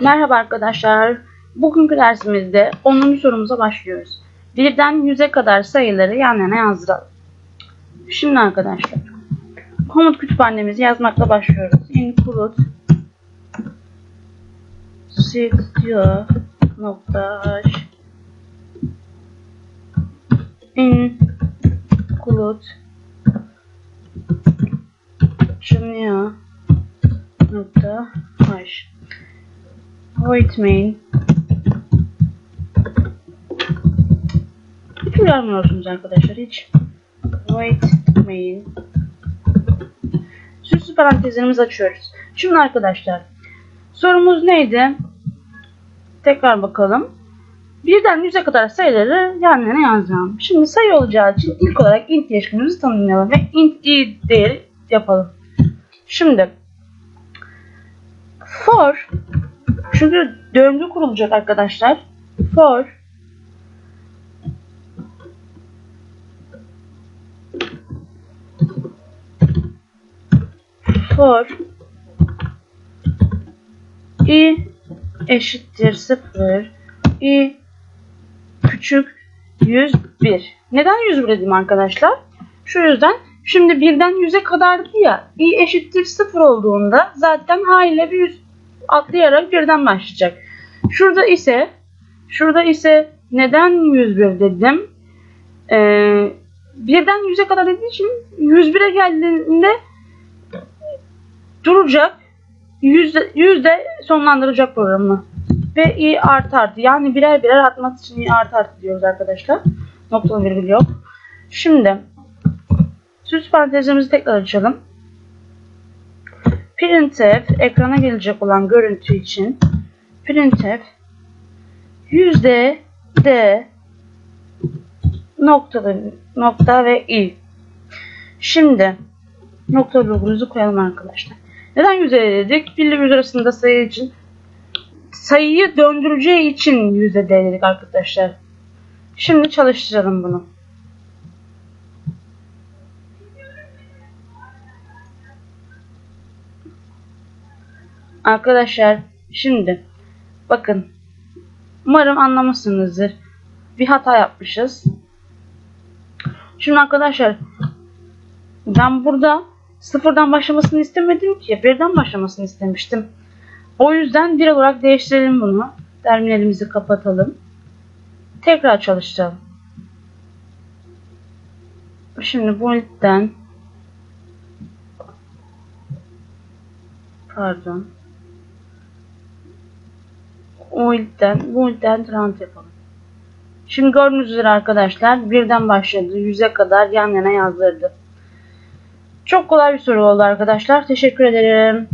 Merhaba arkadaşlar. Bugünkü dersimizde 10. sorumuza başlıyoruz. Birden 100'e kadar sayıları yan yana yazdıralım. Şimdi arkadaşlar komut kütüphanemizi yazmakla başlıyoruz. Include studio nokta h include junior void main. Hiç uyarmıyorsunuz arkadaşlar? Hiç. Void main. Süslü parantezlerimizi açıyoruz. Şimdi arkadaşlar sorumuz neydi? Tekrar bakalım. Birden 100'e kadar sayıları yan yana yazacağım. Şimdi sayı olacağı için ilk olarak int değişkenimizi tanımlayalım ve int i değeri yapalım. Şimdi for çünkü döngü kurulacak arkadaşlar. For for i eşittir 0 i küçük 101. Neden 101 dedim arkadaşlar? Şu yüzden şimdi birden 100'e kadardı ya i eşittir 0 olduğunda zaten haliyle bir 100 atlayarak birden başlayacak. Şurada ise şurada ise neden 101 dedim? Ee, birden 100'e kadar dediği için 101'e geldiğinde duracak. Yüzde, yüzde sonlandıracak programı. Ve i artı artı. Yani birer birer artması için i artı artı diyoruz arkadaşlar. Noktalı virgül yok. Şimdi süs parantezimizi tekrar açalım. Printf ekrana gelecek olan görüntü için printf yüzde d noktalı nokta ve i. Şimdi nokta virgülümüzü koyalım arkadaşlar. Neden yüzde dedik? Birle yüz arasında sayı için sayıyı döndüreceği için yüzde dedik arkadaşlar. Şimdi çalıştıralım bunu. Arkadaşlar şimdi bakın umarım anlamışsınızdır. Bir hata yapmışız. Şimdi arkadaşlar ben burada sıfırdan başlamasını istemedim ki. Birden başlamasını istemiştim. O yüzden bir olarak değiştirelim bunu. Terminalimizi kapatalım. Tekrar çalıştıralım. Şimdi bu ilkten pardon o ilkten bu ilkten trant yapalım. Şimdi gördüğünüz üzere arkadaşlar birden başladı. Yüze kadar yan yana yazdırdı. Çok kolay bir soru oldu arkadaşlar. Teşekkür ederim.